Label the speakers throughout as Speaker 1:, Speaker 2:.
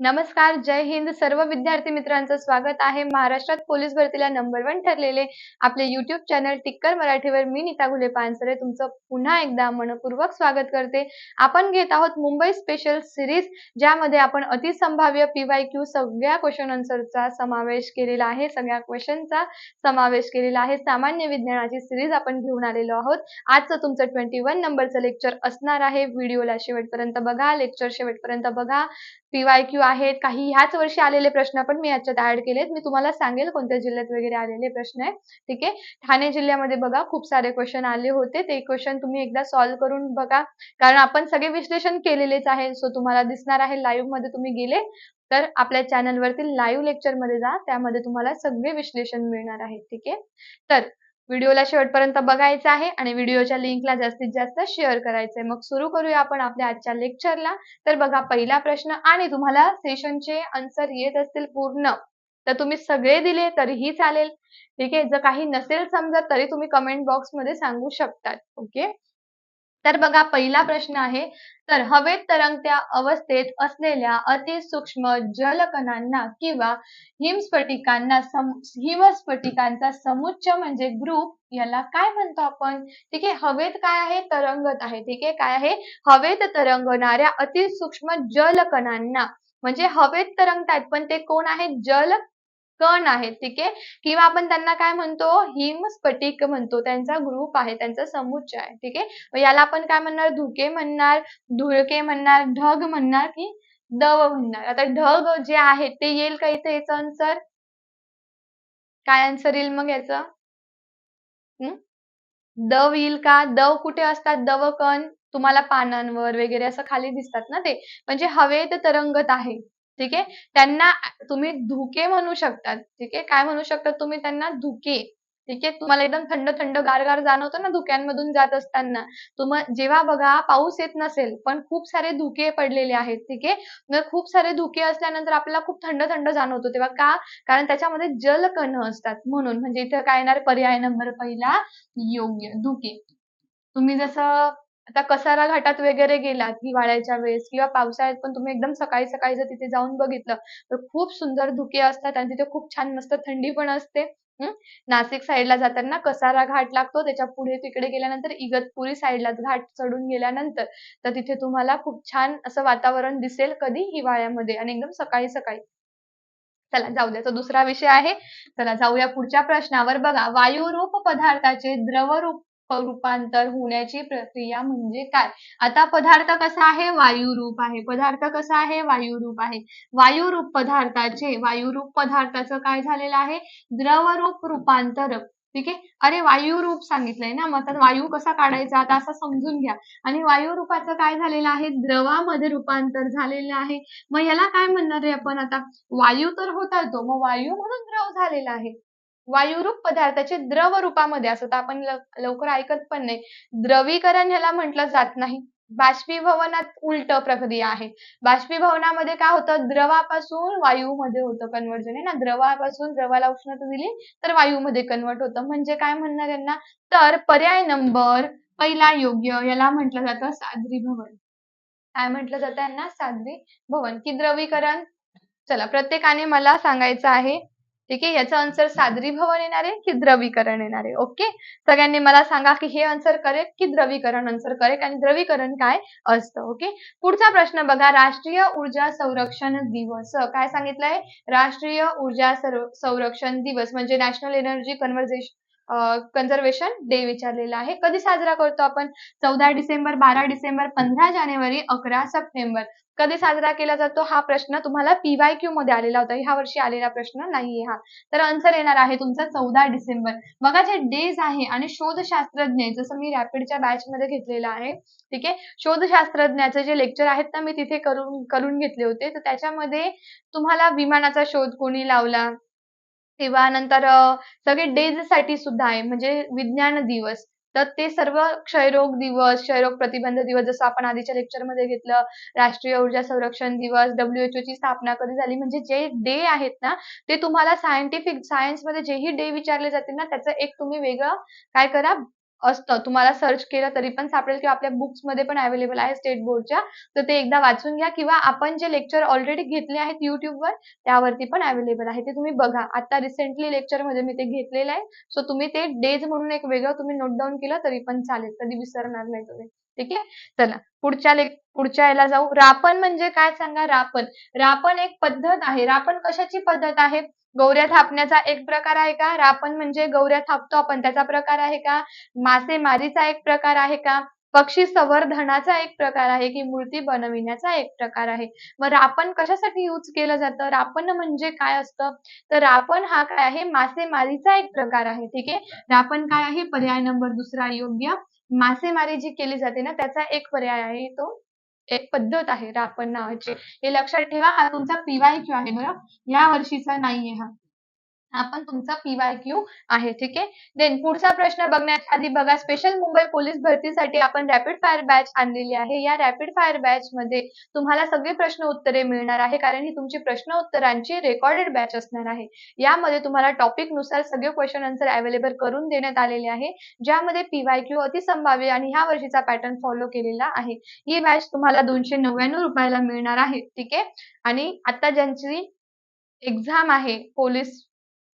Speaker 1: नमस्कार जय हिंद. सर्व विद्यार्थी मित्रांचं स्वागत आहे. महाराष्ट्रात पोलीस भरतीला नंबर वन ठरलेले आपले युट्यूब चॅनल टिक्कर मराठीवर मी नीता घुले पानसरे तुमचं पुन्हा एकदा मनपूर्वक स्वागत करते. आपण घेत आहोत मुंबई स्पेशल सिरीज ज्यामध्ये आपण अतिसंभाव्य पीवाय क्यू सगळ्या क्वेश्चन आन्सरचा समावेश केलेला आहे. सगळ्या क्वेश्चनचा समावेश केलेला आहे. सामान्य विज्ञानाची सिरीज आपण घेऊन आलेलो आहोत. आजचं तुमचं ट्वेंटी वन नंबरचं लेक्चर असणार आहे. व्हिडिओला शेवटपर्यंत बघा. लेक्चर शेवटपर्यंत बघा. पीवाय क्यू आहेत काही ह्याच वर्षी आलेले प्रश्न पण मी याच्यात ऍड केलेत. मी तुम्हाला सांगेल कोणत्या जिल्ह्यात वगैरे आलेले प्रश्न आहेत. ठीक आहे? ठाणे जिल्ह्यामध्ये बघा खूप सारे क्वेश्चन आले होते. ते क्वेश्चन तुम्ही एकदा सॉल्व्ह करून बघा. कारण आपण सगळे विश्लेषण केलेलेच आहे सो तुम्हाला दिसणार आहे लाईव्हमध्ये तुम्ही गेले. तर आपल्या चॅनलवरती लाईव्ह लेक्चरमध्ये जा. त्यामध्ये तुम्हाला सगळे विश्लेषण मिळणार आहे ठीक आहे? तर व्हिडिओला शेवटपर्यंत बघायचं आहे आणि व्हिडिओच्या लिंकला जास्तीत जास्त शेअर करायचंय. मग सुरू करूया आपण आपल्या आजच्या लेक्चरला. तर बघा पहिला प्रश्न आणि तुम्हाला सेशनचे आन्सर येत असतील पूर्ण. तर तुम्ही सगळे दिले तरीही चालेल. ठीक आहे? जर काही नसेल समजत तरी तुम्ही कमेंट बॉक्समध्ये सांगू शकतात. ओके तर बघा पहिला प्रश्न आहे तर हवेत तरंगत्या अवस्थेत असलेल्या अतिसूक्ष्म जलकणांना किंवा हिमस्फटिकांना सम हिमस्फटिकांचा समुच्च म्हणजे ग्रुप याला काय म्हणतो आपण? ठीक आहे हवेत काय आहे? तरंगत आहे. ठीक आहे काय आहे? हवेत तरंगणाऱ्या अतिसूक्ष्म जलकणांना. म्हणजे हवेत तरंगतायत पण ते कोण आहेत? जल कण आहेत ठीक आहे? किंवा आपण त्यांना काय म्हणतो? हिमस्फटिक म्हणतो. त्यांचा ग्रुप आहे त्यांचा समुच्च आहे ठीक आहे? याला आपण काय म्हणणार? धुके म्हणणार धुळके म्हणणार ढग म्हणणार की दव म्हणणार. आता ढग जे आहे ते येईल का इथे? याचं आन्सर काय आन्सर येईल मग याचं? दव येईल का? दव कुठे असतात? दव कण तुम्हाला पानांवर वगैरे असं खाली दिसतात ना ते? म्हणजे हवेत तरंगत आहे. ठीक आहे? त्यांना तुम्ही धुके म्हणू शकता ठीक आहे? काय म्हणू शकता तुम्ही? त्यांना धुके ठीक आहे? तुम्हाला एकदम थंड थंड गार गार जाणवतं ना धुक्यांमधून जात असताना. तुम्हाला जेव्हा बघा पाऊस येत नसेल पण खूप सारे धुके पडलेले आहेत ठीक आहे? खूप सारे धुके असल्यानंतर आपल्याला खूप थंड थंड जाणवतो. तेव्हा का? कारण त्याच्यामध्ये जलकण असतात म्हणून. म्हणजे इथे काय येणार? पर्याय नंबर पहिला योग्य धुके. तुम्ही जसं आता कसारा घाटात वगैरे गेलात हिवाळ्याच्या वेळेस किंवा पावसाळ्यात पण तुम्ही एकदम सकाळी सकाळी जर तिथे जाऊन बघितलं तर खूप सुंदर धुके असतात आणि तिथे खूप छान मस्त थंडी पण असते. नाशिक साईडला जाताना कसारा घाट लागतो त्याच्या पुढे तिकडे गेल्यानंतर इगतपुरी साईडला घाट चढून गेल्यानंतर तर तिथे तुम्हाला खूप छान असं वातावरण दिसेल कधी हिवाळ्यामध्ये आणि एकदम सकाळी सकाळी. चला जाऊ द्या. तो दुसरा विषय आहे. चला जाऊया पुढच्या प्रश्नावर. बघा वायुरूप पदार्थाचे द्रवरूप रूपांतर होण्याची प्रक्रिया म्हणजे काय? आता पदार्थ कसा आहे? वायुरूप आहे. पदार्थ कसा आहे? वायुरूप आहे. वायुरूप पदार्थाचे वायुरूप पदार्थाचं काय झालेलं आहे? द्रवरूप रूपांतर. ठीक आहे? अरे वायू रूप सांगितलंय ना. मग तर वायू कसा काढायचा? आता असं समजून घ्या. आणि वायू रूपाचं काय झालेलं आहे? द्रवामध्ये रूपांतर झालेलं आहे. मग याला काय म्हणणार आहे आपण आता? वायू तर होता तो. मग वायू म्हणून द्रव झालेला आहे. वायुरूप पदार्थाचे द्रव रूपामध्ये असं आपण लवकर ऐकत पण नाही. द्रवीकरण ह्याला म्हटलं जात नाही. बाष्पीभवनात उलट प्रक्रिया आहे. बाष्पीभवनामध्ये काय होतं? द्रवापासून वायूमध्ये होतं कन्वर्जन आहे ना? द्रवापासून द्रवाला उष्णता दिली तर वायूमध्ये कन्वर्ट होतं. म्हणजे काय म्हणणार यांना? तर पर्याय नंबर पहिला योग्य याला म्हटलं जातं सादरी भवन काय म्हटलं जातं यांना? सादरी भवन की द्रवीकरण? चला प्रत्येकाने मला सांगायचं आहे ठीक आहे? याचं आन्सर सादरीभवन येणार आहे की द्रवीकरण येणार? आहे ओके सगळ्यांनी मला सांगा की हे आन्सर करेक्ट की द्रवीकरण आन्सर करेक्ट आणि द्रवीकरण काय असतं? ओके पुढचा प्रश्न बघा. राष्ट्रीय ऊर्जा संरक्षण दिवस. काय सांगितलंय? राष्ट्रीय ऊर्जा संरक्षण दिवस म्हणजे national energy conversation conservation day विचारलेला आहे. कधी साजरा करतो आपण? चौदा डिसेंबर बारा डिसेंबर पंधरा जानेवारी अकरा सप्टेंबर. कधी साजरा केला जातो हा प्रश्न तुम्हाला पीवाय क्यू मध्ये आलेला होता. ह्या वर्षी आलेला प्रश्न नाहीये हा. तर आन्सर येणार आहे तुमचा चौदा डिसेंबर. बघा जे डेज आहे आणि शोधशास्त्रज्ञ जसं मी रॅपिडच्या बॅच मध्ये घेतलेलं आहे ठीक आहे? शोधशास्त्रज्ञाचे जे लेक्चर आहेत ना मी तिथे करून करून घेतले होते. तर त्याच्यामध्ये तुम्हाला विमानाचा शोध कोणी लावला? किंवा नंतर सगळे डेजसाठी सुद्धा आहे म्हणजे विज्ञान दिवस. तर ते सर्व क्षयरोग दिवस क्षयरोग प्रतिबंध दिवस जसं आपण आधीच्या लेक्चरमध्ये घेतलं राष्ट्रीय ऊर्जा संरक्षण दिवस डब्ल्यूएचओ ची स्थापना कधी झाली म्हणजे जे डे आहेत ना ते तुम्हाला सायंटिफिक सायन्समध्ये जेही डे विचारले जातील ना त्याचं एक तुम्ही वेगळं काय करा असतं. तुम्हाला सर्च केलं तरी पण सापडेल किंवा आपल्या बुक्समध्ये पण अवेलेबल आहे स्टेट बोर्डच्या तर ते एकदा वाचून घ्या किंवा आपण जे लेक्चर ऑलरेडी घेतले आहेत युट्यूबवर त्यावरती पण अवेलेबल आहे. ते तुम्ही बघा. आता रिसेंटली लेक्चरमध्ये मी ते घेतलेलं आहे. सो तुम्ही ते डेज म्हणून एक वेगळं तुम्ही नोट डाऊन केलं तरी पण चालेल. कधी विसरणार नाही तुम्ही. ठीक आहे? चला. पुढच्या ले पुढच्या याला जाऊ. रापण म्हणजे काय सांगा? रापण. रापण एक पद्धत आहे. रापण कशाची पद्धत आहे? गौऱ्या थापण्याचा एक प्रकार आहे का? रापण म्हणजे गौऱ्या थापतो आपण त्याचा प्रकार आहे का? मासेमारीचा एक प्रकार आहे का? पक्षी संवर्धनाचा एक प्रकार आहे की मूर्ती बनविण्याचा एक प्रकार आहे. मग रापण कशासाठी यूज केलं जातं? रापण म्हणजे काय असतं? तर रापण हा काय आहे? मासेमारीचा एक प्रकार आहे ठीक आहे? रापण काय आहे? पर्याय नंबर दुसरा योग्य. मासेमारी जी केली जाते ना त्याचा एक पर्याय आहे तो एक पद्धत आहे रापण नावाची. हे. लक्षात ठेवा हा तुमचा पीवाय क्यू आहे बरं? या वर्षीचा नाहीये हा. आपण तुमचा पीवाय क्यू आहे ठीक आहे? देन पुढचा प्रश्न बघण्याच्या आधी बघा स्पेशल मुंबई पोलीस भरतीसाठी आपण रॅपिड फायर बॅच आणलेली आहे. या रॅपिड फायर बॅच मध्ये तुम्हाला सगळे प्रश्न उत्तरे मिळणार आहे कारण ही तुमची प्रश्न उत्तरांची रेकॉर्डेड बॅच असणार आहे. यामध्ये तुम्हाला टॉपिकनुसार सगळे क्वेश्चन आन्सर अवेलेबल करून देण्यात आलेले आहे ज्यामध्ये पीवायक्यू क्यू अति संभाव्य आणि ह्या वर्षीचा पॅटर्न फॉलो केलेला आहे. ही बॅच तुम्हाला दोनशे नव्याण्णव रुपयाला मिळणार आहे ठीक आहे? आणि आता ज्यांची एक्झाम आहे पोलीस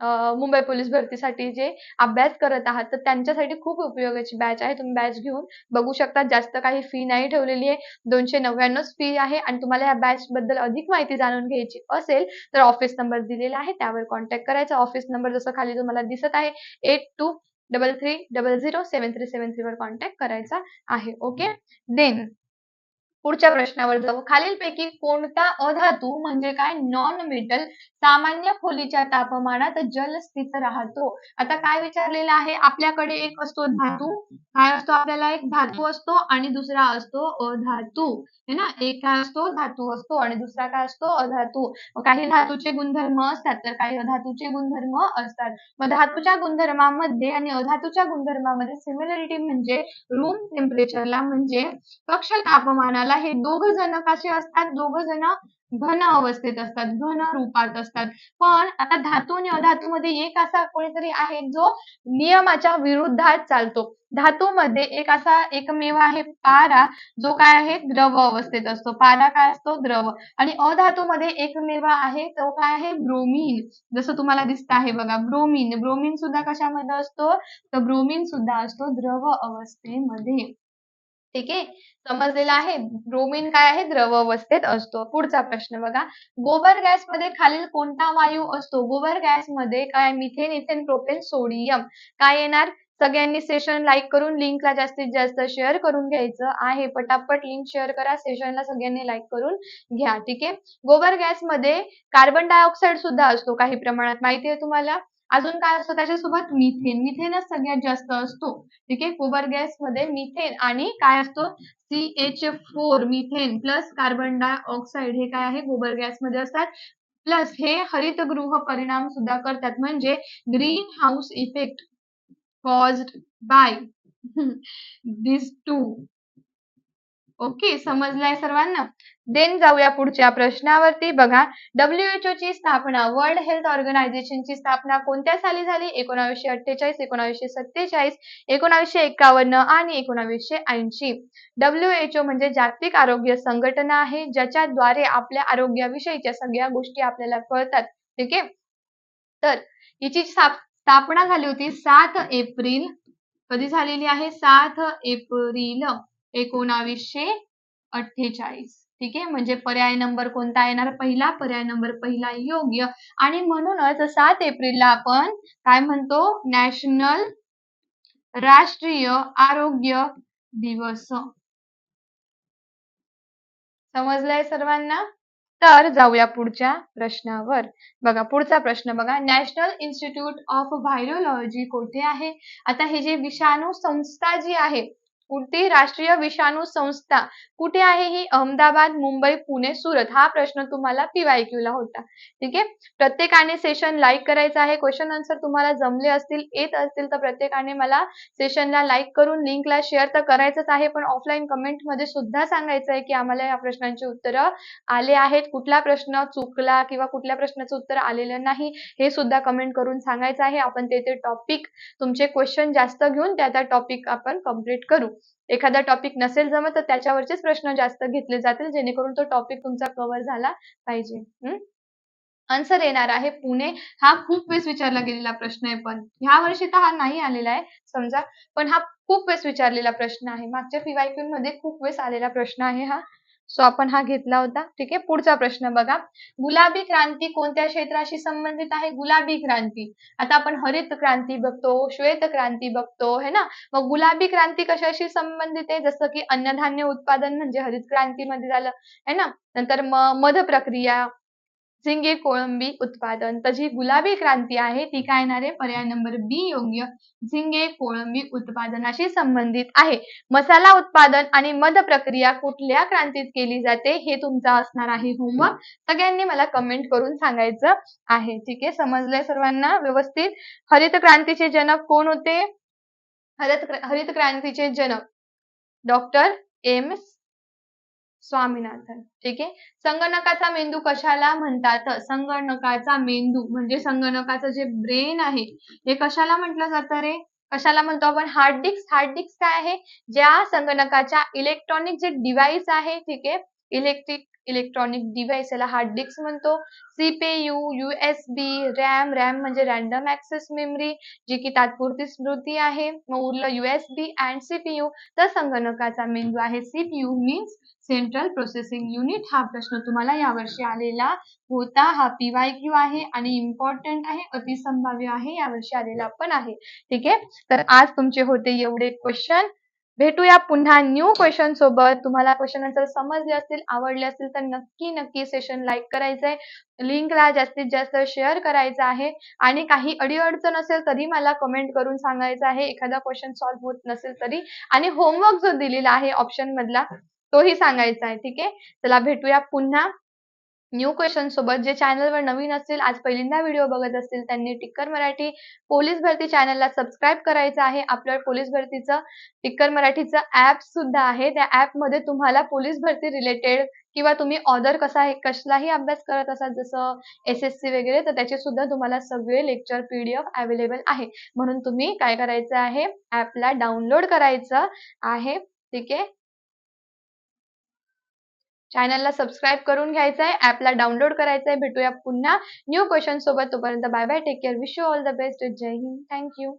Speaker 1: मुंबई पोलीस भरतीसाठी जे अभ्यास करत आहात तर त्यांच्यासाठी खूप उपयोगाची बॅच आहे. तुम्ही बॅच घेऊन बघू शकता. जास्त काही फी नाही ठेवलेली आहे. दोनशे नव्याण्णव फी आहे आणि तुम्हाला या बॅच बद्दल अधिक माहिती जाणून घ्यायची असेल तर ऑफिस नंबर दिलेला आहे. त्यावर कॉन्टॅक्ट करायचा. ऑफिस नंबर जसं खाली तुम्हाला दिसत आहे eight two double three double zero seven three seven three वर कॉन्टॅक्ट करायचा आहे. ओके देन पुढच्या प्रश्नावर जाऊ. खालीलपैकी कोणता अधातू म्हणजे काय? नॉन मेटल सामान्य खोलीच्या तापमानात जलस्थित राहतो. आता काय विचारलेलं आहे? आपल्याकडे एक असतो धातू काय असतो आपल्याला? एक धातू असतो आणि दुसरा असतो अधातू. है ना? एक काय असतो धातू असतो आणि दुसरा काय असतो? अधातू. काही धातूचे गुणधर्म असतात तर काही अधातूचे गुणधर्म असतात. मग धातूच्या गुणधर्मामध्ये आणि अधातूच्या गुणधर्मामध्ये सिमिलरिटी म्हणजे रूम टेम्परेचरला म्हणजे कक्ष तापमानाला हे दोघ जण कसे असतात? दोघ जण घन अवस्थेत असतात घन रूपात असतात. पण आता धातू आणि अधातूमध्ये एक असा कोणीतरी आहे जो नियमाच्या विरुद्धात चालतो. धातूमध्ये एक असा एकमेव आहे पारा जो काय आहे? द्रव अवस्थेत असतो. पारा काय असतो? द्रव. आणि अधातूमध्ये एकमेव आहे तो काय आहे? ब्रोमीन. जसं तुम्हाला दिसत आहे बघा ब्रोमीन. ब्रोमीन सुद्धा कशामध्ये असतो? तर ब्रोमीन सुद्धा असतो द्रव अवस्थेमध्ये. ठीक आहे? समजलेला आहे? ब्रोमिन काय आहे? द्रव अवस्थेत असतो. पुढचा प्रश्न बघा. गोबर गॅसमध्ये खालील कोणता वायू असतो? गोबर गॅसमध्ये काय? मिथेन इथेन प्रोपेन सोडियम काय येणार? सगळ्यांनी सेशन लाईक करून लिंकला जास्तीत जास्त शेअर करून घ्यायचं आहे. पटापट लिंक शेअर करा. सेशनला सगळ्यांनी लाईक करून घ्या. ठीक आहे? गोबर गॅसमध्ये कार्बन डायऑक्साईड सुद्धा असतो काही प्रमाणात. माहिती आहे तुम्हाला? अजून काय असतं त्याच्यासोबत? मिथेन मिथेनच सगळ्यात जास्त असतो. ठीक आहे? गोबर गॅसमध्ये मिथेन आणि काय असतो? C H four methane plus carbon dioxide हे काय आहे? गोबर गॅसमध्ये असतात. प्लस हे हरितगृह परिणाम सुद्धा करतात. म्हणजे greenhouse effect cause by this too okay समजलाय सर्वांना? देन जाऊया पुढच्या प्रश्नावरती. बघा डब्ल्यूएचओ ची स्थापना वर्ल्ड हेल्थ ऑर्गनायझेशनची स्थापना कोणत्या साली झाली? एकोणावीसशे अठ्ठेचाळीस एकोणावीसशे सत्तेचाळीस एकोणावीसशे एक्कावन्न आणि एकोणावीसशे ऐंशी. डब्ल्यूएचओ म्हणजे जागतिक आरोग्य संघटना आहे ज्याच्याद्वारे आपल्या आरोग्याविषयीच्या सगळ्या गोष्टी आपल्याला कळतात. ठीक आहे? तर हिची स्थापना झाली होती सात एप्रिल. कधी झालेली आहे? सात एप्रिल. एकोणावीसशे अठ्ठेचाळीस. ठीक आहे? म्हणजे पर्याय नंबर कोणता येणार? पहिला पर्याय नंबर पहिला योग्य. आणि म्हणूनच सात एप्रिलला आपण काय म्हणतो? नॅशनल राष्ट्रीय आरोग्य दिवस. समजलंय सर्वांना? तर जाऊया पुढच्या प्रश्नावर. बघा पुढचा प्रश्न बघा. नॅशनल इन्स्टिट्यूट ऑफ व्हायरोलॉजी कोठे आहे? आता हे जे विषाणू संस्था जी आहे कोणती राष्ट्रीय विषाणू संस्था कुठे आहे ही? अहमदाबाद मुंबई पुणे सुरत हा प्रश्न तुम्हाला पीवायक्यू ला होता. ठीक आहे? प्रत्येकाने सेशन लाईक करायचं आहे. क्वेश्चन आन्सर तुम्हाला जमले असतील येत असतील तर प्रत्येकाने मला सेशनला लाईक करून लिंकला शेअर तर करायचंच आहे. पण ऑफलाईन कमेंटमध्ये सुद्धा सांगायचं आहे की आम्हाला या प्रश्नांची उत्तरं आले आहेत. कुठला प्रश्न चुकला किंवा कुठल्या प्रश्नाचं उत्तर आलेलं नाही हे सुद्धा कमेंट करून सांगायचं आहे. आपण ते टॉपिक तुमचे क्वेश्चन जास्त घेऊन त्या त्या टॉपिक आपण कंप्लीट करू. एखादा टॉपिक नसेल जमत तर त्याच्यावरचेच प्रश्न जास्त घेतले जातील जेणेकरून तो टॉपिक तुमचा कव्हर झाला पाहिजे. आन्सर येणार आहे पुणे. हा खूप वेळेस विचारला गेलेला प्रश्न आहे पण ह्या वर्षी तर हा नाही आलेला आहे समजा. पण हा खूप वेळेस विचारलेला प्रश्न आहे. मागच्या पीवायक्यू मध्ये खूप वेळेस आलेला प्रश्न आहे हा. सो आपण हा घेतला होता. ठीक आहे? पुढचा प्रश्न बघा. गुलाबी क्रांती कोणत्या क्षेत्राशी संबंधित आहे? गुलाबी क्रांती. आता आपण हरित क्रांती बघतो श्वेत क्रांती बघतो है ना? मग गुलाबी क्रांती कशाशी संबंधित आहे? जसं की अन्नधान्य उत्पादन म्हणजे हरित क्रांतीमध्ये झालं है ना? नंतर मध प्रक्रिया झिंगे कोळंबी उत्पादन. तर जी गुलाबी क्रांती आहे ती काय येणार आहे? पर्याय नंबर बी योग्य झिंगे कोळंबी उत्पादनाशी संबंधित आहे. मसाला उत्पादन आणि मध प्रक्रिया कुठल्या क्रांतीत केली जाते? हे तुमचा असणार आहे होमवर्क सगळ्यांनी मला कमेंट करून सांगायचं आहे. ठीक आहे? समजलंय सर्वांना? व्यवस्थित? हरित क्रांतीचे जनक कोण होते? हरित हरित क्रांतीचे जनक डॉक्टर एम्स स्वामीनाथन. ठीक आहे? संगणकाचा मेंदू कशाला म्हणतात? संगणकाचा मेंदू म्हणजे संगणकाचं जे ब्रेन आहे हे कशाला म्हटलं जातं रे? कशाला म्हणतो आपण? हार्ड डिस्क हार्ड डिस्क काय आहे? ज्या संगणकाच्या इलेक्ट्रॉनिक जे डिव्हाइस आहे ठीक आहे? इलेक्ट्रिक इलेक्ट्रॉनिक डिव्हाइस याला हार्ड डिस्क म्हणतो. सीपीयू युएसबी रॅम रॅम म्हणजे रॅन्डम ऍक्सेस मेमरी जी की तात्पुरती स्मृती आहे. मग उरलं युएसबी अँड सीपीयू तर संगणकाचा मेंदू आहे. CPU means central processing unit हा प्रश्न तुम्हाला यावर्षी आलेला होता. हा पीवाय क्यू आहे आणि इम्पॉर्टंट आहे अतिसंभाव्य आहे यावर्षी आलेला पण आहे. ठीक आहे? तर आज तुमचे होते एवढे क्वेश्चन भेटूया पुन्हा न्यू क्वेश्चन सोबत. तुम्हाला क्वेश्चन आन्सर समजले असतील आवडले असतील तर नक्की नक्की सेशन लाईक करायचंय. लिंकला जास्तीत जास्त शेअर करायचं आहे. आणि काही अडीअडचण असेल तरी मला कमेंट करून सांगायचं आहे. एखादा क्वेश्चन सॉल्व्ह होत नसेल तरी. आणि होमवर्क जो दिलेला आहे ऑप्शन मधला तोही सांगायचा आहे. ठीक आहे? चला भेटूया पुन्हा. न्यू क्वेश्चन सोबत जे चॅनलवर नवीन असतील आज पहिल्यांदा व्हिडिओ बघत असतील त्यांनी टिक्कर मराठी पोलीस भरती चॅनलला सबस्क्राईब करायचं आहे. आपल्या पोलीस भरतीचं टिक्कर मराठीचं ऍप सुद्धा आहे. त्या ॲपमध्ये तुम्हाला पोलीस भरती रिलेटेड किंवा तुम्ही ऑदर कसा कसलाही अभ्यास करत असाल जसं एस एस सी वगैरे तर त्याचे सुद्धा तुम्हाला सगळे lecture P D F available आहे. म्हणून तुम्ही काय करायचं आहे ऍपला डाउनलोड करायचं आहे. ठीक आहे? चॅनलला सबस्क्राईब करून घ्यायचं आहे ऍपला डाउनलोड करायचं आहे भेटूया पुन्हा. न्यू क्वेश्चन सोबत तोपर्यंत bye bye take care wish you all the best Jai Hind. Thank you